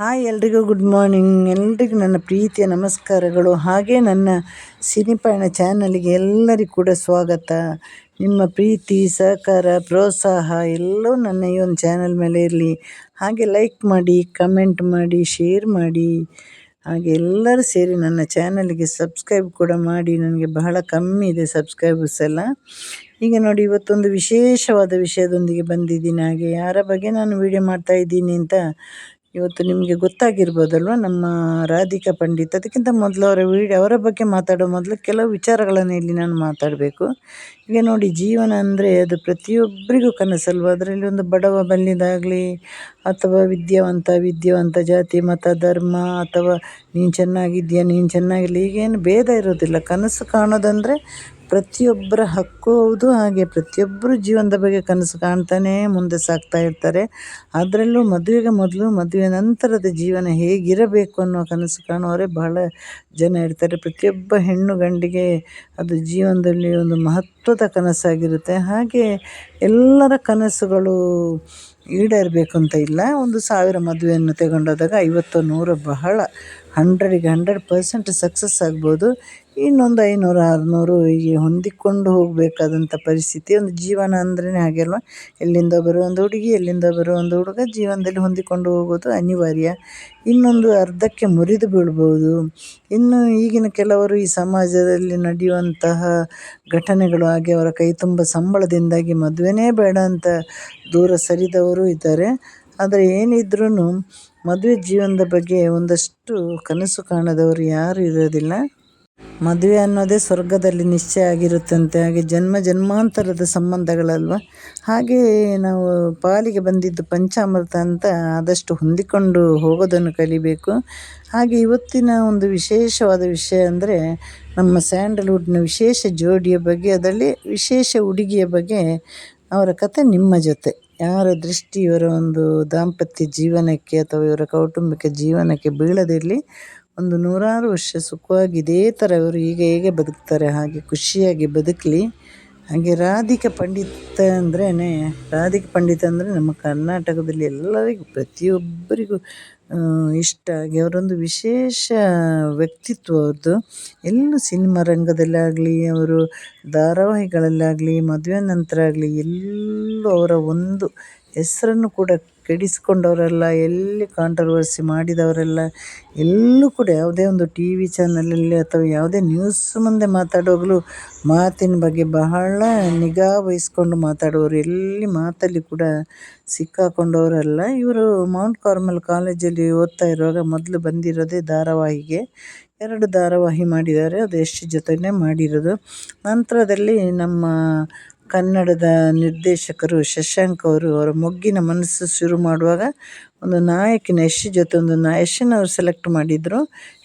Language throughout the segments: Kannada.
ಹಾಯ್ ಎಲ್ರಿಗೂ ಗುಡ್ ಮಾರ್ನಿಂಗ್. ಎಲ್ರಿಗೂ ನನ್ನ ಪ್ರೀತಿಯ ನಮಸ್ಕಾರಗಳು. ಹಾಗೆ ನನ್ನ ಸಿನಿಪಯಣ ಚಾನಲ್ಗೆ ಎಲ್ಲರಿಗೂ ಕೂಡ ಸ್ವಾಗತ. ನಿಮ್ಮ ಪ್ರೀತಿ, ಸಹಕಾರ, ಪ್ರೋತ್ಸಾಹ ಎಲ್ಲವೂ ನನ್ನ ಈ ಒಂದು ಚಾನಲ್ ಮೇಲೆ ಇರಲಿ. ಹಾಗೆ ಲೈಕ್ ಮಾಡಿ, ಕಮೆಂಟ್ ಮಾಡಿ, ಶೇರ್ ಮಾಡಿ. ಹಾಗೆ ಎಲ್ಲರೂ ಸೇರಿ ನನ್ನ ಚಾನಲ್ಗೆ ಸಬ್ಸ್ಕ್ರೈಬ್ ಕೂಡ ಮಾಡಿ. ನನಗೆ ಬಹಳ ಕಮ್ಮಿ ಇದೆ ಸಬ್ಸ್ಕ್ರೈಬರ್ಸ್ ಎಲ್ಲ. ಈಗ ನೋಡಿ, ಇವತ್ತೊಂದು ವಿಶೇಷವಾದ ವಿಷಯದೊಂದಿಗೆ ಬಂದಿದ್ದೀನಿ. ಹಾಗೆ ಯಾರ ಬಗ್ಗೆ ನಾನು ವೀಡಿಯೋ ಮಾಡ್ತಾ ಇದ್ದೀನಿ ಅಂತ ಇವತ್ತು ನಿಮಗೆ ಗೊತ್ತಾಗಿರ್ಬೋದಲ್ವ? ನಮ್ಮ ರಾಧಿಕಾ ಪಂಡಿತ್. ಅದಕ್ಕಿಂತ ಮೊದಲು ಅವರ ವಿಡಿಯೋ ಅವರ ಬಗ್ಗೆ ಮಾತಾಡೋ ಮೊದಲು ಕೆಲವು ವಿಚಾರಗಳನ್ನು ಇಲ್ಲಿ ನಾನು ಮಾತಾಡಬೇಕು. ಈಗ ನೋಡಿ, ಜೀವನ ಅಂದರೆ ಅದು ಪ್ರತಿಯೊಬ್ಬರಿಗೂ ಕನಸಲ್ವ? ಅದರಲ್ಲಿ ಒಂದು ಬಡವ ಬಲ್ಲಿದಾಗಲಿ, ಅಥವಾ ವಿದ್ಯಾವಂತ ವಿದ್ಯಾವಂತ ಜಾತಿ, ಮತ, ಧರ್ಮ, ಅಥವಾ ನೀನು ಚೆನ್ನಾಗಿದ್ಯಾ ನೀನು ಚೆನ್ನಾಗಿಲ್ಲ, ಈಗೇನು ಭೇದ ಇರೋದಿಲ್ಲ. ಕನಸು ಕಾಣೋದಂದರೆ ಪ್ರತಿಯೊಬ್ಬರ ಹಕ್ಕು ಹೌದು, ಹಾಗೆ ಪ್ರತಿಯೊಬ್ಬರು ಜೀವನದ ಬಗ್ಗೆ ಕನಸು ಕಾಣ್ತಾನೇ ಮುಂದೆ ಸಾಗ್ತಾ ಇರ್ತಾರೆ. ಅದರಲ್ಲೂ ಮದುವೆಗೆ ಮೊದಲು, ಮದುವೆ ನಂತರದ ಜೀವನ ಹೇಗಿರಬೇಕು ಅನ್ನೋ ಕನಸು ಕಾಣುವವರೇ ಬಹಳ ಜನ ಇರ್ತಾರೆ. ಪ್ರತಿಯೊಬ್ಬ ಹೆಣ್ಣು ಗಂಡಿಗೆ ಅದು ಜೀವನದಲ್ಲಿ ಒಂದು ಮಹತ್ವದ ಕನಸಾಗಿರುತ್ತೆ. ಹಾಗೆ ಎಲ್ಲರ ಕನಸುಗಳು ಈಡೇರಬೇಕು ಅಂತ ಇಲ್ಲ. ಒಂದು ಸಾವಿರ ಮದುವೆಯನ್ನು ತಗೊಂಡೋದಾಗ ಐವತ್ತು ನೂರು ಬಹಳ ಹಂಡ್ರೆಡಿಗೆ ಹಂಡ್ರೆಡ್ ಪರ್ಸೆಂಟ್ ಸಕ್ಸಸ್ ಆಗ್ಬೋದು. ಇನ್ನೊಂದು ಐನೂರು, ಆರುನೂರು ಹೀಗೆ ಹೊಂದಿಕೊಂಡು ಹೋಗಬೇಕಾದಂಥ ಪರಿಸ್ಥಿತಿ. ಒಂದು ಜೀವನ ಅಂದ್ರೇ ಹಾಗೆ ಅಲ್ವಾ? ಎಲ್ಲಿಂದ ಬರೋ ಒಂದು ಹುಡುಗಿ, ಎಲ್ಲಿಂದ ಬರೋ ಒಂದು ಹುಡುಗ ಜೀವನದಲ್ಲಿ ಹೊಂದಿಕೊಂಡು ಹೋಗೋದು ಅನಿವಾರ್ಯ. ಇನ್ನೊಂದು ಅರ್ಧಕ್ಕೆ ಮುರಿದು ಬೀಳ್ಬೋದು. ಇನ್ನು ಈಗಿನ ಕೆಲವರು ಈ ಸಮಾಜದಲ್ಲಿ ನಡೆಯುವಂತಹ ಘಟನೆಗಳು ಹಾಗೆ ಅವರ ಕೈ ತುಂಬ ಸಂಬಳದಿಂದಾಗಿ ಮದುವೆನೇ ಬೇಡ ಅಂತ ದೂರ ಸರಿದವರು ಇದ್ದಾರೆ. ಆದರೆ ಏನಿದ್ರೂ ಮದುವೆ ಜೀವನದ ಬಗ್ಗೆ ಒಂದಷ್ಟು ಕನಸು ಕಾಣದವರು ಯಾರೂ ಇರೋದಿಲ್ಲ. ಮದುವೆ ಅನ್ನೋದೇ ಸ್ವರ್ಗದಲ್ಲಿ ನಿಶ್ಚಯ ಆಗಿರುತ್ತಂತೆ. ಹಾಗೆ ಜನ್ಮ ಜನ್ಮಾಂತರದ ಸಂಬಂಧಗಳಲ್ವ? ಹಾಗೆ ನಾವು ಪಾಲಿಗೆ ಬಂದಿದ್ದು ಪಂಚಾಮೃತ ಅಂತ ಆದಷ್ಟು ಹೊಂದಿಕೊಂಡು ಹೋಗೋದನ್ನು ಕಲಿಬೇಕು. ಹಾಗೆ ಇವತ್ತಿನ ಒಂದು ವಿಶೇಷವಾದ ವಿಷಯ ಅಂದರೆ ನಮ್ಮ ಸ್ಯಾಂಡಲ್ವುಡ್ನ ವಿಶೇಷ ಜೋಡಿಯ ಬಗ್ಗೆ, ಅದರಲ್ಲಿ ವಿಶೇಷ ಹುಡುಗಿಯ ಬಗ್ಗೆ ಅವರ ಕತೆ ನಿಮ್ಮ ಜೊತೆ. ಯಾರ ದೃಷ್ಟಿ ಇವರ ಒಂದು ದಾಂಪತ್ಯ ಜೀವನಕ್ಕೆ ಅಥವಾ ಇವರ ಕೌಟುಂಬಿಕ ಜೀವನಕ್ಕೆ ಬೀಳದಿರಲಿ ಒಂದು ನೂರಾರು ವರ್ಷ ಸುಖವಾಗಿ ಇದೇ ಥರ ಇವರು ಹೀಗೆ ಹೇಗೆ ಬದುಕ್ತಾರೆ, ಹಾಗೆ ಖುಷಿಯಾಗಿ ಬದುಕಲಿ. ಹಾಗೆ ರಾಧಿಕಾ ಪಂಡಿತ ಅಂದ್ರೇ ರಾಧಿಕಾ ಪಂಡಿತ ಅಂದರೆ ನಮ್ಮ ಕರ್ನಾಟಕದಲ್ಲಿ ಎಲ್ಲರಿಗೂ, ಪ್ರತಿಯೊಬ್ಬರಿಗೂ ಇಷ್ಟ. ಆಗಿ ಅವರೊಂದು ವಿಶೇಷ ವ್ಯಕ್ತಿತ್ವ ಅವ್ರದ್ದು ಎಲ್ಲೂ ಸಿನಿಮಾ ರಂಗದಲ್ಲಾಗಲಿ, ಅವರು ಧಾರಾವಾಹಿಗಳಲ್ಲಾಗಲಿ, ಮದುವೆ ನಂತರ ಆಗಲಿ, ಎಲ್ಲೂ ಅವರ ಒಂದು ಹೆಸರನ್ನು ಕೂಡ ಕೆಡಿಸ್ಕೊಂಡವರೆಲ್ಲ, ಎಲ್ಲಿ ಕಾಂಟ್ರವರ್ಸಿ ಮಾಡಿದವರೆಲ್ಲ, ಎಲ್ಲೂ ಕೂಡ ಯಾವುದೇ ಒಂದು ಟಿ ವಿ ಚಾನಲಲ್ಲಿ ಅಥವಾ ಯಾವುದೇ ನ್ಯೂಸ್ ಮುಂದೆ ಮಾತಾಡುವಾಗಲೂ ಮಾತಿನ ಬಗ್ಗೆ ಬಹಳ ನಿಗಾ ವಹಿಸ್ಕೊಂಡು ಮಾತಾಡುವವರು, ಎಲ್ಲಿ ಮಾತಲ್ಲಿ ಕೂಡ ಸಿಕ್ಕಾಕೊಂಡವರಲ್ಲ, ಇವರು ಮೌಂಟ್ ಕಾರ್ಮಲ್ ಕಾಲೇಜಲ್ಲಿ ಓದ್ತಾ ಇರುವಾಗ ಮೊದಲು ಬಂದಿರೋದೇ ಧಾರಾವಾಹಿಗೆ, ಎರಡು ಧಾರಾವಾಹಿ ಮಾಡಿದ್ದಾರೆ, ಅದು ಎಷ್ಟು ಜೊತೆನೇ ಮಾಡಿರೋದು. ನಂತರದಲ್ಲಿ ನಮ್ಮ ಕನ್ನಡದ ನಿರ್ದೇಶಕರು ಶಶಾಂಕ್ ಅವರು ಅವರ ಮೊಗ್ಗಿನ ಮನಸ್ಸು ಶುರು ಮಾಡುವಾಗ ಒಂದು ನಾಯಕಿನ ಯಶ್ ಜೊತೆ ಒಂದು ನಾ, ಯಶನ್ ಅವ್ರು ಸೆಲೆಕ್ಟ್ ಮಾಡಿದರು.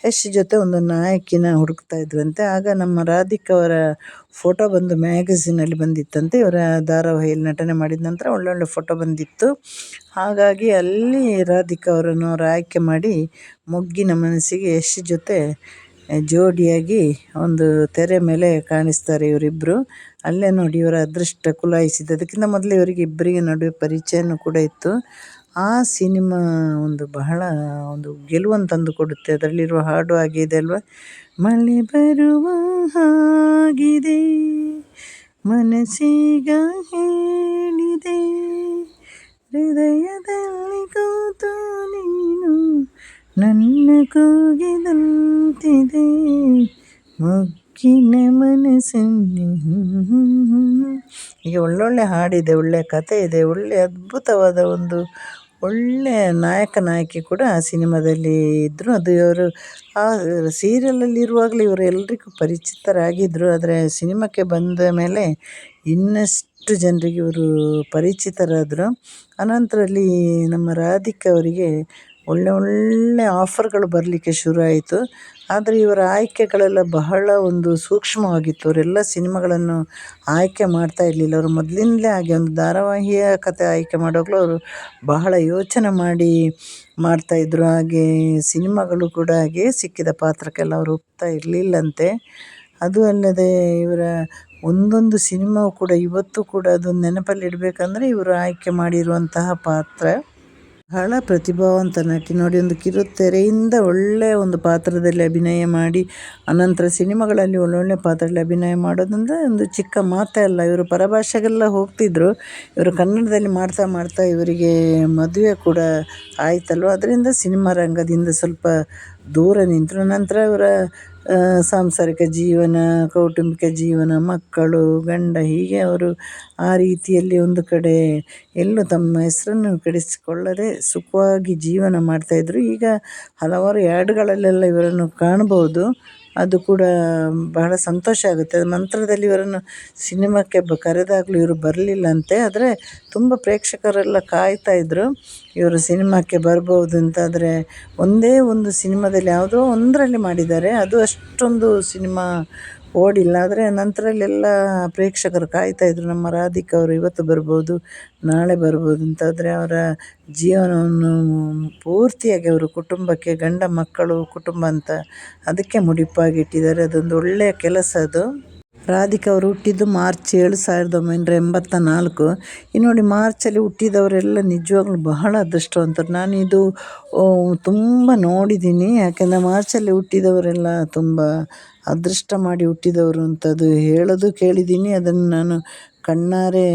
ಯಶ್ ಜೊತೆ ಒಂದು ನಾಯಕಿನ ಹುಡುಕ್ತಾ ಇದ್ರಂತೆ ಆಗ ನಮ್ಮ ರಾಧಿಕಾ ಅವರ ಫೋಟೋ ಬಂದು ಮ್ಯಾಗಝೀನಲ್ಲಿ ಬಂದಿತ್ತಂತೆ. ಇವರ ಧಾರಾವಾಹಿಯಲ್ಲಿ ನಟನೆ ಮಾಡಿದ ನಂತರ ಒಳ್ಳೊಳ್ಳೆ ಫೋಟೋ ಬಂದಿತ್ತು. ಹಾಗಾಗಿ ಅಲ್ಲಿ ರಾಧಿಕಾ ಅವರನ್ನು ಅವರು ಆಯ್ಕೆ ಮಾಡಿ ಮೊಗ್ಗಿನ ಮನಸ್ಸಿಗೆ ಯಶ್ ಜೊತೆ ಜೋಡಿಯಾಗಿ ಒಂದು ತೆರೆ ಮೇಲೆ ಕಾಣಿಸ್ತಾರೆ ಇವರಿಬ್ಬರು ಅಲ್ಲೇ ನೋಡಿ ಇವರ ಅದೃಷ್ಟ ಕುಲಾಯಿಸಿದ್ದು. ಅದಕ್ಕಿಂತ ಮೊದಲು ಇವರಿಗೆ ಇಬ್ಬರಿಗೆ ನಡುವೆ ಪರಿಚಯನೂ ಕೂಡ ಇತ್ತು. ಆ ಸಿನಿಮಾ ಒಂದು ಬಹಳ ಒಂದು ಗೆಲುವನ್ನು ತಂದು ಕೊಡುತ್ತೆ ಅದರಲ್ಲಿರುವ ಹಾಡು ಆಗಿದೆ ಅಲ್ವಾ? ಮಳೆ ಬರುವ ಹಾಗಿದೆ, ಮನಸ್ಸೀಗ ಹೇಳಿದೆ, ಹೃದಯದಲ್ಲಿ ಕೂತು ನೀನು ನನ್ನ ಕೂಗಿದಂತಿದೆ ಮೊಗ್ಗಿನ ಮನಸ್ಸನ್ನು ಈಗ ಒಳ್ಳೊಳ್ಳೆ ಹಾಡಿದೆ ಒಳ್ಳೆಯ ಕಥೆ ಇದೆ ಒಳ್ಳೆ ಅದ್ಭುತವಾದ ಒಂದು ಒಳ್ಳೆಯ ನಾಯಕ ನಾಯಕಿ ಕೂಡ ಆ ಸಿನಿಮಾದಲ್ಲಿ ಇದ್ದರು ಅದು ಇವರು ಆ ಸೀರಿಯಲಲ್ಲಿ ಇರುವಾಗಲೇ ಇವರು ಎಲ್ರಿಗೂ ಪರಿಚಿತರಾಗಿದ್ದರು ಆದರೆ ಸಿನಿಮಾಕ್ಕೆ ಬಂದ ಮೇಲೆ ಇನ್ನಷ್ಟು ಜನರಿಗೆ ಇವರು ಪರಿಚಿತರಾದರು ಅನಂತರಲ್ಲಿ ನಮ್ಮ ರಾಧಿಕಾ ಅವರಿಗೆ ಒಳ್ಳೆ ಒಳ್ಳೆ ಆಫರ್ಗಳು ಬರಲಿಕ್ಕೆ ಶುರು ಆಯಿತು ಆದರೆ ಇವರ ಆಯ್ಕೆಗಳೆಲ್ಲ ಬಹಳ ಒಂದು ಸೂಕ್ಷ್ಮವಾಗಿತ್ತು. ಅವರೆಲ್ಲ ಸಿನಿಮಾಗಳನ್ನು ಆಯ್ಕೆ ಮಾಡ್ತಾ ಇರಲಿಲ್ಲ. ಅವರು ಮೊದಲಿಂದಲೇ ಹಾಗೆ ಒಂದು ಧಾರಾವಾಹಿಯ ಕತೆ ಆಯ್ಕೆ ಮಾಡುವಾಗಲೂ ಅವರು ಬಹಳ ಯೋಚನೆ ಮಾಡಿ ಮಾಡ್ತಾಯಿದ್ರು ಹಾಗೆ ಸಿನಿಮಾಗಳು ಕೂಡ ಹಾಗೆ ಸಿಕ್ಕಿದ ಪಾತ್ರಕ್ಕೆಲ್ಲ ಅವರು ಒಪ್ತಾ ಇರಲಿಲ್ಲಂತೆ. ಅದು ಅಲ್ಲದೆ ಇವರ ಒಂದೊಂದು ಸಿನಿಮಾವು ಕೂಡ ಇವತ್ತು ಕೂಡ ಅದು ನೆನಪಲ್ಲಿಡಬೇಕಂದ್ರೆ ಇವರು ಆಯ್ಕೆ ಮಾಡಿರುವಂತಹ ಪಾತ್ರ. ಬಹಳ ಪ್ರತಿಭಾವಂತ ನಟಿ ನೋಡಿ ಒಂದು ಕಿರುತೆರೆಯಿಂದ ಒಳ್ಳೆಯ ಒಂದು ಪಾತ್ರದಲ್ಲಿ ಅಭಿನಯ ಮಾಡಿ, ಅನಂತರ ಸಿನಿಮಾಗಳಲ್ಲಿ ಒಳ್ಳೊಳ್ಳೆ ಪಾತ್ರದಲ್ಲಿ ಅಭಿನಯ ಮಾಡೋದಂದ್ರೆ ಒಂದು ಚಿಕ್ಕ ಮಾತೇ ಅಲ್ಲ. ಇವರು ಪರಭಾಷೆಗೆಲ್ಲ ಹೋಗ್ತಿದ್ರು. ಇವರು ಕನ್ನಡದಲ್ಲಿ ಮಾಡ್ತಾ ಮಾಡ್ತಾ ಇವರಿಗೆ ಮದುವೆ ಕೂಡ ಆಯ್ತಲ್ವ? ಅದರಿಂದ ಸಿನಿಮಾ ರಂಗದಿಂದ ಸ್ವಲ್ಪ ದೂರ ನಿಂತರು. ನಂತರ ಇವರ ಸಾಂಸಾರಿಕ ಜೀವನ, ಕೌಟುಂಬಿಕ ಜೀವನ, ಮಕ್ಕಳು, ಗಂಡ, ಹೀಗೆ ಅವರು ಆ ರೀತಿಯಲ್ಲಿ ಒಂದು ಕಡೆ ಎಲ್ಲೂ ತಮ್ಮ ಹೆಸರನ್ನು ಕೆಡಿಸಿಕೊಳ್ಳದೆ ಸುಖವಾಗಿ ಜೀವನ ಮಾಡ್ತಾಯಿದ್ರು ಈಗ ಹಲವಾರು ಯಾರ್ಡ್ಗಳಲ್ಲೆಲ್ಲ ಇವರನ್ನು ಕಾಣ್ಬೋದು ಅದು ಕೂಡ ಬಹಳ ಸಂತೋಷ ಆಗುತ್ತೆ. ನಂತರದಲ್ಲಿ ಇವರನ್ನು ಸಿನಿಮಾಕ್ಕೆ ಬ, ಕರೆದಾಗಲೂ ಇವರು ಬರಲಿಲ್ಲಂತೆ. ಆದರೆ ತುಂಬ ಪ್ರೇಕ್ಷಕರೆಲ್ಲ ಕಾಯ್ತಾ ಇದ್ದರು ಇವರು ಸಿನಿಮಾಕ್ಕೆ ಬರ್ಬೋದು ಅಂತ. ಆದರೆ ಒಂದೇ ಒಂದು ಸಿನಿಮಾದಲ್ಲಿ ಯಾವುದೋ ಒಂದರಲ್ಲಿ ಮಾಡಿದ್ದಾರೆ. ಅದು ಅಷ್ಟೊಂದು ಸಿನಿಮಾ ಓಡಿಲ್ಲ ಆದರೆ ನಂತರಲ್ಲೆಲ್ಲ ಪ್ರೇಕ್ಷಕರು ಕಾಯ್ತಾ ಇದ್ದರು ನಮ್ಮ ರಾಧಿಕಾ ಅವರು ಇವತ್ತು ಬರ್ಬೋದು, ನಾಳೆ ಬರ್ಬೋದು ಅಂತ ಆದರೆ ಅವರ ಜೀವನವನ್ನು ಪೂರ್ತಿಯಾಗಿ ಅವರು ಕುಟುಂಬಕ್ಕೆ, ಗಂಡ ಮಕ್ಕಳು, ಕುಟುಂಬ ಅಂತ ಅದಕ್ಕೆ ಮುಡಿಪಾಗಿಟ್ಟಿದ್ದಾರೆ. ಅದೊಂದು ಒಳ್ಳೆಯ ಕೆಲಸ ಅದು. ರಾಧಿಕಾ ಅವರು ಹುಟ್ಟಿದ್ದು ಮಾರ್ಚ್ ಏಳು ಸಾವಿರದ ಒಂಬೈನೂರ ಎಂಬತ್ತ ನಾಲ್ಕು. ಇನ್ನು ನೋಡಿ ಮಾರ್ಚಲ್ಲಿ ಹುಟ್ಟಿದವರೆಲ್ಲ ನಿಜವಾಗ್ಲೂ ಬಹಳ ಅದೃಷ್ಟವಂತರು. ನಾನು ಇದು ತುಂಬ ನೋಡಿದ್ದೀನಿ. ಯಾಕೆಂದರೆ ಮಾರ್ಚಲ್ಲಿ ಹುಟ್ಟಿದವರೆಲ್ಲ ತುಂಬ ಅದೃಷ್ಟ ಮಾಡಿ ಹುಟ್ಟಿದವರು ಅಂತದು ಹೇಳೋದು ಕೇಳಿದ್ದೀನಿ. ಅದನ್ನು ನಾನು ಕಣ್ಣಾರೆ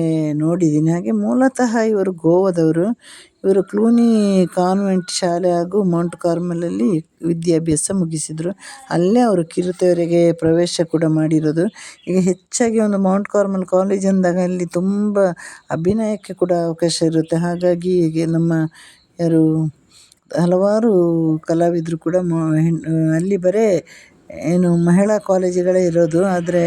ನೋಡಿದ್ದೀನಿ ಹಾಗೆ ಮೂಲತಃ ಇವರು ಗೋವಾದವರು. ಇವರು ಕ್ಲೂನಿ ಕಾನ್ವೆಂಟ್ ಶಾಲೆ ಹಾಗೂ ಮೌಂಟ್ ಕಾರ್ಮಲಲ್ಲಿ ವಿದ್ಯಾಭ್ಯಾಸ ಮುಗಿಸಿದರು. ಅಲ್ಲೇ ಅವರು ಕಿರುತೆರೆಗೆ ಪ್ರವೇಶ ಕೂಡ ಮಾಡಿರೋದು. ಈಗ ಹೆಚ್ಚಾಗಿ ಒಂದು ಮೌಂಟ್ ಕಾರ್ಮಲ್ ಕಾಲೇಜ್ ಅಂದಾಗ ಅಲ್ಲಿ ತುಂಬ ಅಭಿನಯಕ್ಕೆ ಕೂಡ ಅವಕಾಶ ಇರುತ್ತೆ. ಹಾಗಾಗಿ ಹೀಗೆ ನಮ್ಮ ಯಾರು ಹಲವಾರು ಕಲಾವಿದರು ಕೂಡ ಅಲ್ಲಿ ಬರೇ ಏನು ಮಹಿಳಾ ಕಾಲೇಜುಗಳೇ ಇರೋದು, ಆದರೆ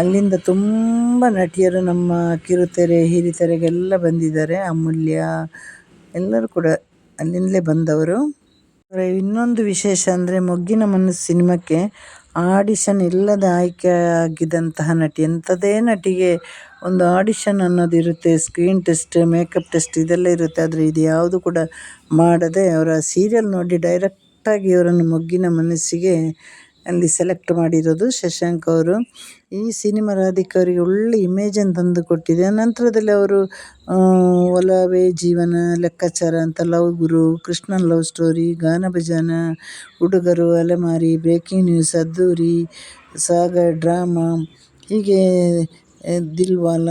ಅಲ್ಲಿಂದ ತುಂಬ ನಟಿಯರು ನಮ್ಮ ಕಿರುತೆರೆ, ಹಿರಿತೆರೆಗೆಲ್ಲ ಬಂದಿದ್ದಾರೆ. ಅಮೂಲ್ಯ ಎಲ್ಲರೂ ಕೂಡ ಅಲ್ಲಿಂದಲೇ ಬಂದವರು. ಇನ್ನೊಂದು ವಿಶೇಷ ಅಂದರೆ ಮೊಗ್ಗಿನ ಮನಸ್ಸು ಸಿನಿಮಾಕ್ಕೆ ಆಡಿಷನ್ ಇಲ್ಲದ ಆಯ್ಕೆ ಆಗಿದ್ದಂತಹ ನಟಿ, ಎಂಥದೇ ನಟಿಗೆ ಒಂದು ಆಡಿಷನ್ ಅನ್ನೋದು ಇರುತ್ತೆ. ಸ್ಕ್ರೀನ್ ಟೆಸ್ಟ್, ಮೇಕಪ್ ಟೆಸ್ಟ್ ಇದೆಲ್ಲ ಇರುತ್ತೆ. ಆದರೆ ಇದು ಯಾವುದು ಕೂಡ ಮಾಡದೆ ಅವರ ಸೀರಿಯಲ್ ನೋಡಿ ಡೈರೆಕ್ಟಾಗಿ ಇವರನ್ನು ಮೊಗ್ಗಿನ ಮನಸ್ಸಿಗೆ ಅಲ್ಲಿ ಸೆಲೆಕ್ಟ್ ಮಾಡಿರೋದು ಶಶಾಂಕ್ ಅವರು. ಈ ಸಿನಿಮಾ ರಾಧಿಕಾ ಅವರಿಗೆ ಒಳ್ಳೆ ಇಮೇಜನ್ನು ತಂದು ಕೊಟ್ಟಿದೆ. ನಂತರದಲ್ಲಿ ಅವರು ಒಲವೇ ಜೀವನ, ಲೆಕ್ಕಾಚಾರ ಅಂತ love Guru, Krishnan love story Gaana Bhajana, ಹುಡುಗರು ಅಲೆಮಾರಿ ಬ್ರೇಕಿಂಗ್ ನ್ಯೂಸ್ ಅದ್ದೂರಿ, ಸಾಗರ್ ಡ್ರಾಮಾ ಹೀಗೆ Dilwala,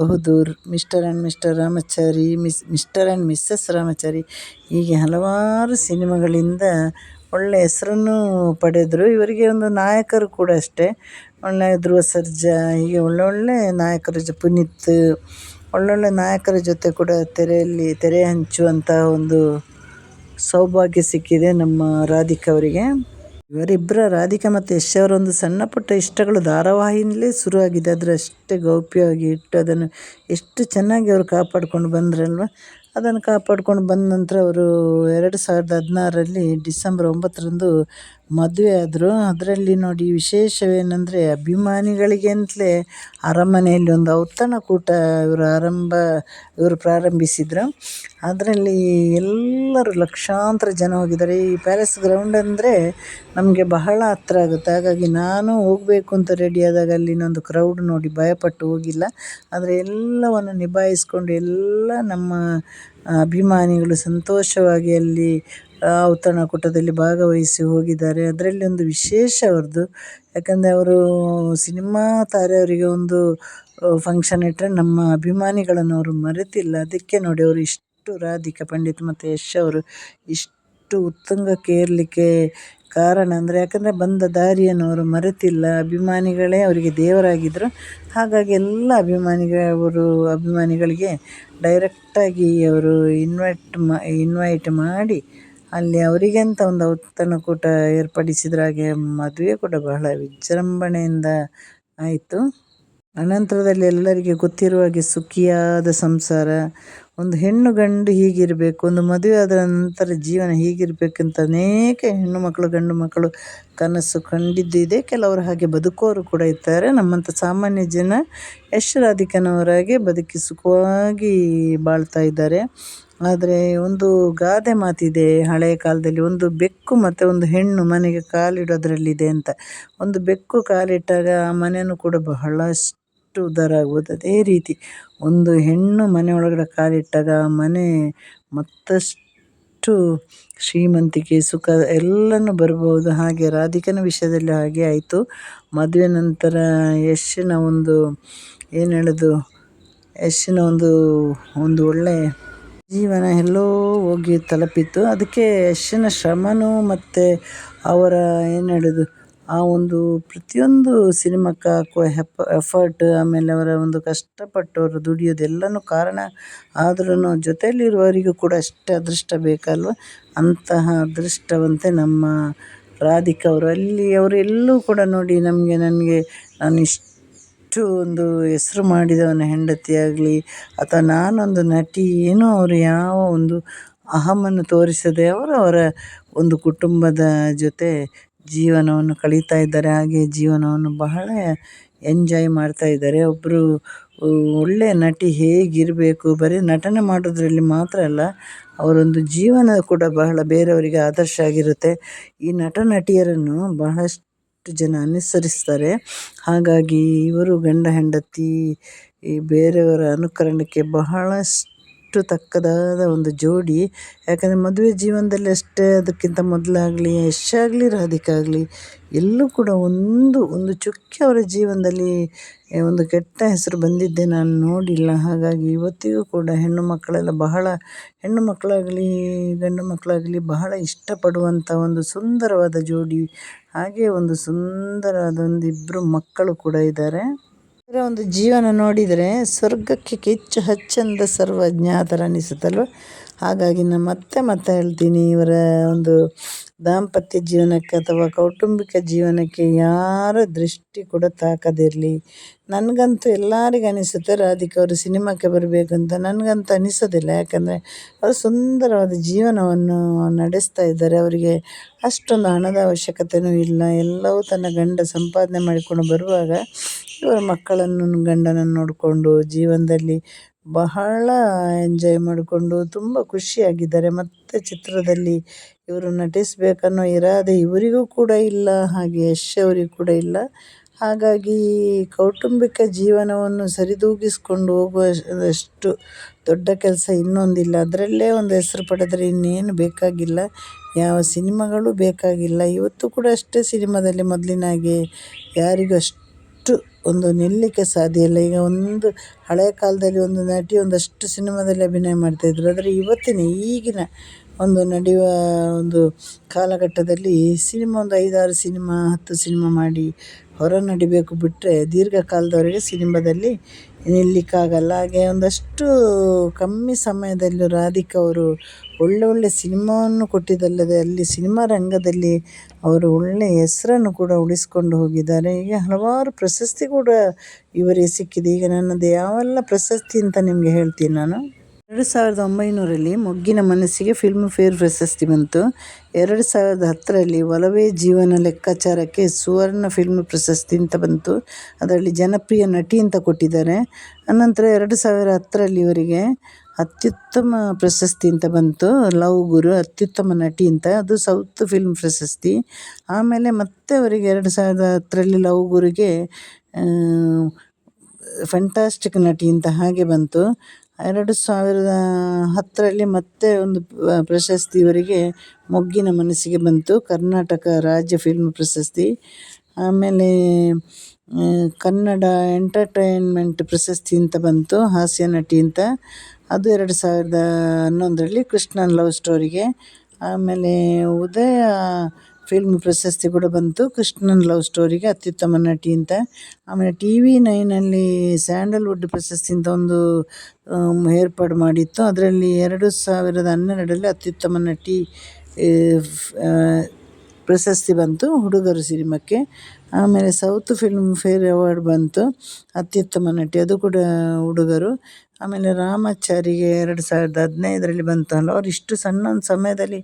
Bahaddur mister and mister Ramachari, miss mister and missus Ramachari, ಹೀಗೆ ಹಲವಾರು ಸಿನಿಮಾಗಳಿಂದ ಒಳ್ಳೆಯ ಹೆಸರನ್ನು ಪಡೆದರು. ಇವರಿಗೆ ಒಂದು ನಾಯಕರು ಕೂಡ ಅಷ್ಟೇ. ಒಳ್ಳೆಯ ಧ್ರುವ ಸರ್ಜಾ ಹೀಗೆ ಒಳ್ಳೊಳ್ಳೆ ನಾಯಕರ ಜೊ, ಪುನೀತ್, ಒಳ್ಳೊಳ್ಳೆ ನಾಯಕರ ಜೊತೆ ಕೂಡ ತೆರೆಯಲ್ಲಿ ತೆರೆ ಹಂಚುವಂಥ ಒಂದು ಸೌಭಾಗ್ಯ ಸಿಕ್ಕಿದೆ ನಮ್ಮ ರಾಧಿಕಾ ಅವರಿಗೆ. ಇವರಿಬ್ಬರ ರಾಧಿಕಾ ಮತ್ತು ಯಶ್ ಅವರ ಒಂದು ಸಣ್ಣ ಪುಟ್ಟ ಇಷ್ಟಗಳು ಧಾರಾವಾಹಿಯಿಂದಲೇ ಶುರುವಾಗಿದೆ. ಅದರಷ್ಟೇ ಗೌಪ್ಯವಾಗಿ ಇಟ್ಟು ಅದನ್ನು ಎಷ್ಟು ಚೆನ್ನಾಗಿ ಅವರು ಕಾಪಾಡಿಕೊಂಡು ಬಂದ್ರಲ್ವ. ಅದನ್ನು ಕಾಪಾಡ್ಕೊಂಡು ಬಂದ ನಂತರ ಅವರು ಎರಡು ಸಾವಿರದ ಹದಿನಾರರಲ್ಲಿ ಡಿಸೆಂಬರ್ ಒಂಬತ್ತರಂದು ಮದುವೆ ಆದರು ಅದರಲ್ಲಿ ನೋಡಿ ವಿಶೇಷವೇನೆಂದರೆ ಅಭಿಮಾನಿಗಳಿಗೆ ಅಂತಲೇ ಅರಮನೆಯಲ್ಲಿ ಒಂದು ಔತಣಕೂಟ ಇವರು ಆರಂಭ, ಇವರು ಪ್ರಾರಂಭಿಸಿದರು. ಅದರಲ್ಲಿ ಎಲ್ಲರೂ ಲಕ್ಷಾಂತರ ಜನ ಹೋಗಿದ್ದಾರೆ. ಈ ಪ್ಯಾಲೇಸ್ ಗ್ರೌಂಡ್ ಅಂದರೆ ನಮಗೆ ಬಹಳ ಹತ್ರ ಆಗುತ್ತೆ. ಹಾಗಾಗಿ ನಾನು ಹೋಗಬೇಕು ಅಂತ ರೆಡಿಯಾದಾಗ ಅಲ್ಲಿನೊಂದು ಕ್ರೌಡ್ ನೋಡಿ ಭಯಪಟ್ಟು ಹೋಗಿಲ್ಲ. ಆದರೆ ಎಲ್ಲವನ್ನು ನಿಭಾಯಿಸ್ಕೊಂಡು ಎಲ್ಲ ನಮ್ಮ ಅಭಿಮಾನಿಗಳು ಸಂತೋಷವಾಗಿ ಅಲ್ಲಿ ಔತಣಕೂಟದಲ್ಲಿ ಭಾಗವಹಿಸಿ ಹೋಗಿದ್ದಾರೆ. ಅದರಲ್ಲಿ ಒಂದು ವಿಶೇಷ ಅವ್ರದ್ದು ಯಾಕಂದರೆ ಅವರು ಸಿನಿಮಾ ತಾರೆಯವರಿಗೆ ಒಂದು ಫಂಕ್ಷನ್ ಇಟ್ಟರೆ ನಮ್ಮ ಅಭಿಮಾನಿಗಳನ್ನು ಅವರು ಮರೆತಿಲ್ಲ. ಅದಕ್ಕೆ ನೋಡಿ ಅವರು ಇಷ್ಟು ರಾಧಿಕಾ ಪಂಡಿತ್ ಮತ್ತು ಯಶ್ ಅವರು ಇಷ್ಟು ಉತ್ತುಂಗಕ್ಕೆ ಏರಲಿಕ್ಕೆ ಕಾರಣ ಅಂದರೆ ಯಾಕಂದರೆ ಬಂದ ದಾರಿಯನ್ನು ಅವರು ಮರೆತಿಲ್ಲ. ಅಭಿಮಾನಿಗಳೇ ಅವರಿಗೆ ದೇವರಾಗಿದ್ದರು ಹಾಗಾಗಿ ಎಲ್ಲ ಅಭಿಮಾನಿಗಳವರು ಅಭಿಮಾನಿಗಳಿಗೆ ಡೈರೆಕ್ಟಾಗಿ ಅವರು ಇನ್ವೈಟ್ ಮಾ ಇನ್ವೈಟ್ ಮಾಡಿ ಅಲ್ಲಿ ಅವರಿಗೆ ಅಂತ ಒಂದು ಔತಣಕೂಟ ಏರ್ಪಡಿಸಿದ್ರು ಹಾಗೆ ಮದುವೆ ಕೂಡ ಬಹಳ ವಿಜೃಂಭಣೆಯಿಂದ ಆಯಿತು. ಅನಂತರದಲ್ಲಿ ಎಲ್ಲರಿಗೆ ಗೊತ್ತಿರುವ ಹಾಗೆ ಸುಖಿಯಾದ ಸಂಸಾರ, ಒಂದು ಹೆಣ್ಣು ಗಂಡು ಹೀಗಿರಬೇಕು, ಒಂದು ಮದುವೆ ಆದ ನಂತರ ಜೀವನ ಹೀಗಿರಬೇಕಂತ ಅನೇಕ ಹೆಣ್ಣು ಮಕ್ಕಳು, ಗಂಡು ಮಕ್ಕಳು ಕನಸು ಕಂಡಿದ್ದು ಇದೆ. ಕೆಲವರು ಹಾಗೆ ಬದುಕೋರು ಕೂಡ ಇದ್ದಾರೆ. ನಮ್ಮಂಥ ಸಾಮಾನ್ಯ ಜನ ಯಶ್ ರಾಧಿಕನವರಾಗೆ ಬದುಕಿ ಸುಖವಾಗಿ ಬಾಳ್ತಾ ಇದ್ದಾರೆ. ಆದರೆ ಒಂದು ಗಾದೆ ಮಾತಿದೆ ಹಳೆಯ ಕಾಲದಲ್ಲಿ, ಒಂದು ಬೆಕ್ಕು ಮತ್ತು ಒಂದು ಹೆಣ್ಣು ಮನೆಗೆ ಕಾಲಿಡೋದ್ರಲ್ಲಿದೆ ಅಂತ. ಒಂದು ಬೆಕ್ಕು ಕಾಲಿಟ್ಟಾಗ ಆ ಮನೆಯೂ ಕೂಡ ಬಹಳಷ್ಟು ಉದ್ಧಾರ ಆಗ್ಬೋದು. ಅದೇ ರೀತಿ ಒಂದು ಹೆಣ್ಣು ಮನೆ ಒಳಗಡೆ ಕಾಲಿಟ್ಟಾಗ ಆ ಮನೆ ಮತ್ತಷ್ಟು ಶ್ರೀಮಂತಿಕೆ, ಸುಖ ಎಲ್ಲನೂ ಬರಬಹುದು ಹಾಗೆ ರಾಧಿಕನ ವಿಷಯದಲ್ಲಿ ಹಾಗೆ ಆಯಿತು. ಮದುವೆ ನಂತರ ಯಶ್ನ ಒಂದು, ಏನು ಹೇಳೋದು? ಯಶ್ನ ಒಂದು ಒಂದು ಒಳ್ಳೆ ಜೀವನ ಎಲ್ಲೋ ಹೋಗಿ ತಲುಪಿತ್ತು. ಅದಕ್ಕೆ ಯಶನ ಶ್ರಮನೂ ಮತ್ತು ಅವರ ಏನು ಹೇಳೋದು ಆ ಒಂದು ಪ್ರತಿಯೊಂದು ಸಿನಿಮಾಕ್ಕೆ ಹಾಕುವ ಹೆಪ್ ಎಫರ್ಟ್ ಆಮೇಲೆ ಅವರ ಒಂದು ಕಷ್ಟಪಟ್ಟು ಅವರು ದುಡಿಯೋದು ಎಲ್ಲನೂ ಕಾರಣ. ಆದ್ರೂ ಜೊತೆಯಲ್ಲಿರುವವರಿಗೂ ಕೂಡ ಅಷ್ಟೇ ಅದೃಷ್ಟ ಬೇಕಲ್ವ? ಅಂತಹ ಅದೃಷ್ಟವಂತೆ ನಮ್ಮ ರಾಧಿಕಾ ಅವರು. ಅಲ್ಲಿ ಅವರು ಎಲ್ಲೂ ಕೂಡ ನೋಡಿ ನಮಗೆ, ನನಗೆ ನಾನು ಇಷ್ಟು ಒಂದು ಹೆಸ್ರು ಮಾಡಿದವನ ಹೆಂಡತಿಯಾಗಲಿ ಅಥವಾ ನಾನೊಂದು ನಟಿ, ಏನೋ ಅವರು ಯಾವ ಒಂದು ಅಹಮನ್ನು ತೋರಿಸದೆ ಅವರು ಅವರ ಒಂದು ಕುಟುಂಬದ ಜೊತೆ ಜೀವನವನ್ನು ಕಳೀತಾ ಇದ್ದಾರೆ. ಹಾಗೆ ಜೀವನವನ್ನು ಬಹಳ ಎಂಜಾಯ್ ಮಾಡ್ತಾ ಇದ್ದಾರೆ. ಒಬ್ಬರು ಒಳ್ಳೆಯ ನಟಿ ಹೇಗಿರಬೇಕು, ಬರೀ ನಟನೆ ಮಾಡೋದ್ರಲ್ಲಿ ಮಾತ್ರ ಅಲ್ಲ, ಅವರೊಂದು ಜೀವನ ಕೂಡ ಬಹಳ ಬೇರೆಯವರಿಗೆ ಆದರ್ಶ ಆಗಿರುತ್ತೆ. ಈ ನಟ ನಟಿಯರನ್ನು ಬಹಳಷ್ಟು ಜನ ಅನುಸರಿಸ್ತಾರೆ. ಹಾಗಾಗಿ ಇವರು ಗಂಡ ಹೆಂಡತಿ, ಈ ಬೇರೆಯವರ ಅನುಕರಣಕ್ಕೆ ಬಹಳಷ್ಟು ತಕ್ಕದಾದ ಒಂದು ಜೋಡಿ. ಯಾಕಂದರೆ ಮದುವೆ ಜೀವನದಲ್ಲಿ ಅಷ್ಟೇ ಅದಕ್ಕಿಂತ ಮೊದಲಾಗಲಿ ಯಶ್ ಆಗಲಿ ರಾಧಿಕಾ ಆಗಲಿ ಎಲ್ಲೂ ಕೂಡ ಒಂದು ಒಂದು ಚುಕ್ಕಿ ಅವರ ಜೀವನದಲ್ಲಿ ಒಂದು ಕೆಟ್ಟ ಹೆಸರು ಬಂದಿದ್ದೆ, ನಾನು ನೋಡಿಲ್ಲ. ಹಾಗಾಗಿ ಇವತ್ತಿಗೂ ಕೂಡ ಹೆಣ್ಣು ಮಕ್ಕಳೆಲ್ಲ ಬಹಳ, ಹೆಣ್ಣು ಮಕ್ಕಳಾಗಲಿ, ಗಂಡು ಮಕ್ಕಳಾಗಲಿ ಬಹಳ ಇಷ್ಟಪಡುವಂಥ ಒಂದು ಸುಂದರವಾದ ಜೋಡಿ, ಹಾಗೆ ಒಂದು ಸುಂದರವಾದ ಒಂದು ಇಬ್ಬರು ಮಕ್ಕಳು ಕೂಡ ಇದ್ದಾರೆ. ಇವರ ಒಂದು ಜೀವನ ನೋಡಿದರೆ ಸ್ವರ್ಗಕ್ಕೆ ಕಿಚ್ಚು ಹಚ್ಚಂದ ಸರ್ವಜ್ಞ ಆ ಥರ ಅನಿಸುತ್ತಲ್ವ ಹಾಗಾಗಿ ನಾನು ಮತ್ತೆ ಮತ್ತೆ ಹೇಳ್ತೀನಿ, ಇವರ ಒಂದು ದಾಂಪತ್ಯ ಜೀವನಕ್ಕೆ ಅಥವಾ ಕೌಟುಂಬಿಕ ಜೀವನಕ್ಕೆ ಯಾರ ದೃಷ್ಟಿ ಕೂಡ ತಾಕದಿರಲಿ. ನನಗಂತೂ ಎಲ್ಲರಿಗೂ ಅನಿಸುತ್ತೆ, ರಾಧಿಕಾ ಅವರು ಸಿನಿಮಾಕ್ಕೆ ಬರಬೇಕು ಅಂತ ನನಗಂತೂ ಅನಿಸೋದಿಲ್ಲ. ಯಾಕಂದರೆ ಅವರು ಸುಂದರವಾದ ಜೀವನವನ್ನು ನಡೆಸ್ತಾ ಇದ್ದಾರೆ. ಅವರಿಗೆ ಅಷ್ಟೊಂದು ಹಣದ ಅವಶ್ಯಕತೆಯೂ ಇಲ್ಲ. ಎಲ್ಲವೂ ತನ್ನ ಗಂಡ ಸಂಪಾದನೆ ಮಾಡಿಕೊಂಡು ಬರುವಾಗ ಇವರ ಮಕ್ಕಳನ್ನು, ಗಂಡನನ್ನು ನೋಡಿಕೊಂಡು ಜೀವನದಲ್ಲಿ ಬಹಳ ಎಂಜಾಯ್ ಮಾಡಿಕೊಂಡು ತುಂಬ ಖುಷಿಯಾಗಿದ್ದಾರೆ. ಮತ್ತು ಚಿತ್ರದಲ್ಲಿ ಇವರು ನಟಿಸಬೇಕನ್ನೋ ಇರಾದೆ ಇವರಿಗೂ ಕೂಡ ಇಲ್ಲ, ಹಾಗೆ ಯಶ್ ಅವರಿಗೂ ಕೂಡ ಇಲ್ಲ. ಹಾಗಾಗಿ ಕೌಟುಂಬಿಕ ಜೀವನವನ್ನು ಸರಿದೂಗಿಸಿಕೊಂಡು ಹೋಗುವಷ್ಟು ದೊಡ್ಡ ಕೆಲಸ ಇನ್ನೊಂದಿಲ್ಲ. ಅದರಲ್ಲೇ ಒಂದು ಹೆಸರು ಪಡೆದರೆ ಇನ್ನೇನು ಬೇಕಾಗಿಲ್ಲ. ಯಾವ ಸಿನಿಮಾಗಳು ಬೇಕಾಗಿಲ್ಲ. ಇವತ್ತು ಕೂಡ ಅಷ್ಟೇ ಸಿನಿಮಾದಲ್ಲಿ ಮೊದಲಿನಾಗೆ ಯಾರಿಗೂ ಅಷ್ಟು ಒಂದು ನಿಲ್ಲಲಿಕ್ಕೆ ಸಾಧ್ಯ ಇಲ್ಲ. ಈಗ ಒಂದು ಹಳೆಯ ಕಾಲದಲ್ಲಿ ಒಂದು ನಟಿ ಒಂದಷ್ಟು ಸಿನಿಮಾದಲ್ಲಿ ಅಭಿನಯ ಮಾಡ್ತಾಯಿದ್ರು ಆದರೆ ಇವತ್ತಿನ ಈಗಿನ ಒಂದು ನಡೆಯುವ ಒಂದು ಕಾಲಘಟ್ಟದಲ್ಲಿ ಸಿನಿಮಾ ಒಂದು ಐದಾರು ಸಿನಿಮಾ, ಹತ್ತು ಸಿನಿಮಾ ಮಾಡಿ ಹೊರ ನಡಿಬೇಕು ಬಿಟ್ಟರೆ ದೀರ್ಘಕಾಲದವರೆಗೆ ಸಿನಿಮಾದಲ್ಲಿ ನಿಲ್ಲಕ್ಕಾಗಲ್ಲ. ಹಾಗೆ ಒಂದಷ್ಟು ಕಮ್ಮಿ ಸಮಯದಲ್ಲಿ ರಾಧಿಕಾ ಅವರು ಒಳ್ಳೆ ಒಳ್ಳೆ ಸಿನಿಮಾವನ್ನು ಕೊಟ್ಟಿದ್ದಲ್ಲದೆ ಅಲ್ಲಿ ಸಿನಿಮಾ ರಂಗದಲ್ಲಿ ಅವರು ಒಳ್ಳೆಯ ಹೆಸರನ್ನು ಕೂಡ ಉಳಿಸ್ಕೊಂಡು ಹೋಗಿದ್ದಾರೆ. ಹೀಗೆ ಹಲವಾರು ಪ್ರಶಸ್ತಿ ಕೂಡ ಇವರಿಗೆ ಸಿಕ್ಕಿದೆ. ಈಗ ನನ್ನದು ಯಾವೆಲ್ಲ ಪ್ರಶಸ್ತಿ ಅಂತ ನಿಮಗೆ ಹೇಳ್ತೀನಿ ನಾನು? ಎರಡು ಸಾವಿರದ ಒಂಬೈನೂರಲ್ಲಿ ಮೊಗ್ಗಿನ ಮನಸ್ಸಿಗೆ ಫಿಲ್ಮ್ ಫೇರ್ ಪ್ರಶಸ್ತಿ ಬಂತು. ಎರಡು ಸಾವಿರದ ಹತ್ತರಲ್ಲಿ ಒಲವೇ ಜೀವನ ಲೆಕ್ಕಾಚಾರಕ್ಕೆ ಸುವರ್ಣ ಫಿಲ್ಮ್ ಪ್ರಶಸ್ತಿ ಅಂತ ಬಂತು. ಅದರಲ್ಲಿ ಜನಪ್ರಿಯ ನಟಿ ಅಂತ ಕೊಟ್ಟಿದ್ದಾರೆ. ಅನಂತರ ಎರಡು ಸಾವಿರ ಹತ್ತರಲ್ಲಿ ಇವರಿಗೆ ಅತ್ಯುತ್ತಮ ಪ್ರಶಸ್ತಿ ಅಂತ ಬಂತು. ಲವ್ ಗುರು, ಅತ್ಯುತ್ತಮ ನಟಿ ಅಂತ. ಅದು ಸೌತ್ ಫಿಲ್ಮ್ ಪ್ರಶಸ್ತಿ. ಆಮೇಲೆ ಮತ್ತೆ ಅವರಿಗೆ ಎರಡು ಸಾವಿರದ ಹತ್ತರಲ್ಲಿ ಲವ್ ಗುರಿಗೆ ಫ್ಯಾಂಟಾಸ್ಟಿಕ್ ನಟಿ ಅಂತ ಹಾಗೆ ಬಂತು. ಎರಡು ಸಾವಿರದ ಹತ್ತರಲ್ಲಿ ಮತ್ತೆ ಒಂದು ಪ್ರಶಸ್ತಿ ಇವರಿಗೆ ಮೊಗ್ಗಿನ ಮನಸ್ಸಿಗೆ ಬಂತು. ಕರ್ನಾಟಕ ರಾಜ್ಯ ಫಿಲ್ಮ್ ಪ್ರಶಸ್ತಿ. ಆಮೇಲೆ ಕನ್ನಡ ಎಂಟರ್ಟೈನ್ಮೆಂಟ್ ಪ್ರಶಸ್ತಿ ಅಂತ ಬಂತು, ಹಾಸ್ಯ ನಟಿ ಅಂತ. ಅದು ಎರಡು ಸಾವಿರದ ಹನ್ನೊಂದರಲ್ಲಿ ಕೃಷ್ಣನ್ ಲವ್ ಸ್ಟೋರಿಗೆ. ಆಮೇಲೆ ಉದಯ ಫಿಲ್ಮ್ ಪ್ರಶಸ್ತಿ ಕೂಡ ಬಂತು. ಕೃಷ್ಣನ್ ಲವ್ ಸ್ಟೋರಿಗೆ ಅತ್ಯುತ್ತಮ ನಟಿ ಅಂತ. ಆಮೇಲೆ ಟಿ ವಿ ನೈನಲ್ಲಿ ಸ್ಯಾಂಡಲ್ವುಡ್ ಪ್ರಶಸ್ತಿ ಒಂದು ಏರ್ಪಾಡು ಮಾಡಿತ್ತು. ಅದರಲ್ಲಿ ಎರಡು ಸಾವಿರದ ಹನ್ನೆರಡರಲ್ಲಿ ಅತ್ಯುತ್ತಮ ನಟಿ ಪ್ರಶಸ್ತಿ ಬಂತು ಹುಡುಗರು ಸಿನಿಮಾಕ್ಕೆ. ಆಮೇಲೆ ಸೌತ್ ಫಿಲ್ಮ್ ಫೇರ್ ಅವಾರ್ಡ್ ಬಂತು. ಅತ್ಯುತ್ತಮ ನಟಿ, ಅದು ಕೂಡ ಹುಡುಗರು. ಆಮೇಲೆ ರಾಮಾಚಾರಿಗೆ ಎರಡು ಸಾವಿರದ ಹದಿನೈದರಲ್ಲಿ ಬಂತು ಹಲವಾರು ಇಷ್ಟು ಸಣ್ಣ ಒಂದು ಸಮಯದಲ್ಲಿ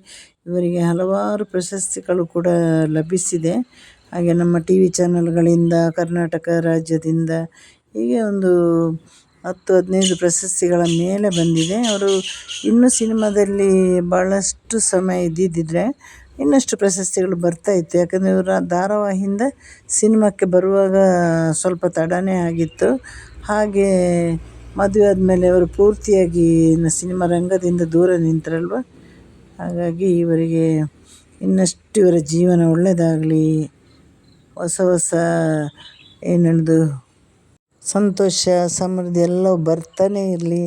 ಇವರಿಗೆ ಹಲವಾರು ಪ್ರಶಸ್ತಿಗಳು ಕೂಡ ಲಭಿಸಿದೆ. ಹಾಗೆ ನಮ್ಮ ಟಿ ವಿ ಚಾನಲ್ಗಳಿಂದ, ಕರ್ನಾಟಕ ರಾಜ್ಯದಿಂದ ಹೀಗೆ ಒಂದು ಹತ್ತು, ಹದಿನೈದು ಪ್ರಶಸ್ತಿಗಳ ಮೇಲೆ ಬಂದಿದೆ. ಅವರು ಇನ್ನೂ ಸಿನಿಮಾದಲ್ಲಿ ಭಾಳಷ್ಟು ಸಮಯ ಇದ್ದಿದ್ದರೆ ಇನ್ನಷ್ಟು ಪ್ರಶಸ್ತಿಗಳು ಬರ್ತಾಯಿತ್ತು ಯಾಕಂದರೆ ಇವರ ಧಾರಾವಾಹಿಯಿಂದ ಸಿನಿಮಾಕ್ಕೆ ಬರುವಾಗ ಸ್ವಲ್ಪ ತಡನೇ ಆಗಿತ್ತು. ಹಾಗೆ ಮದುವೆ ಆದಮೇಲೆ ಅವರು ಪೂರ್ತಿಯಾಗಿ ಸಿನಿಮಾ ರಂಗದಿಂದ ದೂರ ನಿಂತರಲ್ವ? ಹಾಗಾಗಿ ಇವರಿಗೆ ಇನ್ನಷ್ಟು ಇವರ ಜೀವನ ಒಳ್ಳೆಯದಾಗಲಿ ಹೊಸ ಹೊಸ ಏನು ಹೇಳೋದು, ಸಂತೋಷ, ಸಮೃದ್ಧಿ ಎಲ್ಲವೂ ಬರ್ತಾನೆ ಇರಲಿ.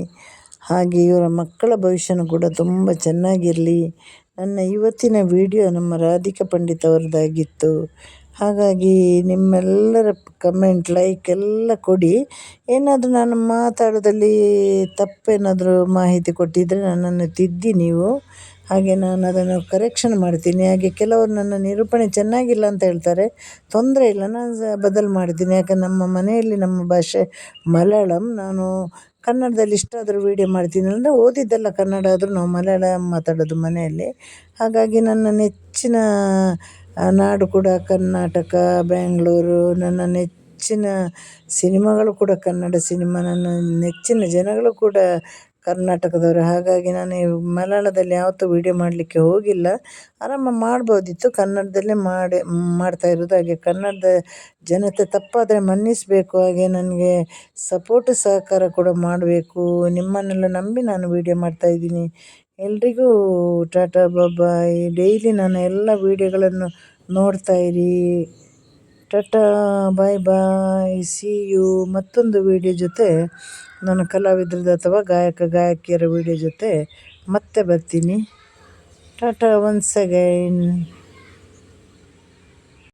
ಹಾಗೆ ಇವರ ಮಕ್ಕಳ ಭವಿಷ್ಯನೂ ಕೂಡ ತುಂಬ ಚೆನ್ನಾಗಿರಲಿ. ನನ್ನ ಇವತ್ತಿನ ವಿಡಿಯೋ ನಮ್ಮ ರಾಧಿಕಾ ಪಂಡಿತ್ ಅವರದ್ದಾಗಿತ್ತು ಹಾಗಾಗಿ ನಿಮ್ಮೆಲ್ಲರ ಕಮೆಂಟ್ ಲೈಕ್ ಎಲ್ಲ ಕೊಡಿ. ಏನಾದರೂ ನಾನು ಮಾತಾಡೋದಲ್ಲಿ ತಪ್ಪೇನಾದರೂ ಮಾಹಿತಿ ಕೊಟ್ಟಿದ್ದರೆ ನನ್ನನ್ನು ತಿದ್ದಿ ನೀವು. ಹಾಗೆ ನಾನು ಅದನ್ನು ಕರೆಕ್ಷನ್ ಮಾಡ್ತೀನಿ. ಹಾಗೆ ಕೆಲವರು ನನ್ನ ನಿರೂಪಣೆ ಚೆನ್ನಾಗಿಲ್ಲ ಅಂತ ಹೇಳ್ತಾರೆ. ತೊಂದರೆ ಇಲ್ಲ, ನಾನು ಬದಲು ಮಾಡ್ತೀನಿ ಯಾಕೆ ನಮ್ಮ ಮನೆಯಲ್ಲಿ ನಮ್ಮ ಭಾಷೆ ಮಲಯಾಳಂ. ನಾನು ಕನ್ನಡದಲ್ಲಿ ಇಷ್ಟಾದರೂ ವೀಡಿಯೋ ಮಾಡ್ತೀನಿ. ಅಂದರೆ ಓದಿದ್ದೆಲ್ಲ ಕನ್ನಡ ಆದರೂ ನಾವು ಮಲಯಾಳಂ ಮಾತಾಡೋದು ಮನೆಯಲ್ಲಿ. ಹಾಗಾಗಿ ನನ್ನ ನೆಚ್ಚಿನ ನಾಡು ಕೂಡ ಕರ್ನಾಟಕ ಬೆಂಗಳೂರು ನನ್ನ ನೆಚ್ಚಿನ ಸಿನಿಮಾಗಳು ಕೂಡ ಕನ್ನಡ ಸಿನಿಮಾ, ನನ್ನ ನೆಚ್ಚಿನ ಜನಗಳು ಕೂಡ ಕರ್ನಾಟಕದವರು. ಹಾಗಾಗಿ ನಾನು ಮಲಯಾಳದಲ್ಲಿ ಯಾವತ್ತೂ ವೀಡಿಯೋ ಮಾಡಲಿಕ್ಕೆ ಹೋಗಿಲ್ಲ. ಆರಾಮ ಮಾಡ್ಬೋದಿತ್ತು, ಕನ್ನಡದಲ್ಲೇ ಮಾಡಿ, ಮಾಡ್ತಾ ಇರೋದು. ಹಾಗೆ ಕನ್ನಡದ ಜನತೆ ತಪ್ಪಾದರೆ ಮನ್ನಿಸಬೇಕು. ಹಾಗೆ ನನಗೆ ಸಪೋರ್ಟ್ ಸಹಕಾರ ಕೂಡ ಮಾಡಬೇಕು. ನಿಮ್ಮನ್ನೆಲ್ಲ ನಂಬಿ ನಾನು ವೀಡಿಯೋ ಮಾಡ್ತಾಯಿದ್ದೀನಿ ಎಲ್ರಿಗೂ ಟಾಟಾ ಬಾಬಾಯ್ ಡೈಲಿ ನಾನು ಎಲ್ಲ ವೀಡಿಯೋಗಳನ್ನು ನೋಡ್ತಾ ಇರಿ. Tata, bye bye see you ಮತ್ತೊಂದು ವಿಡಿಯೋ ಜೊತೆ ನಾನು ಕಲಾವಿದ್ರದ್ದು ಅಥವಾ ಗಾಯಕ, ಗಾಯಕಿಯರ ವಿಡಿಯೋ ಜೊತೆ ಮತ್ತೆ ಬರ್ತೀನಿ. Tata once again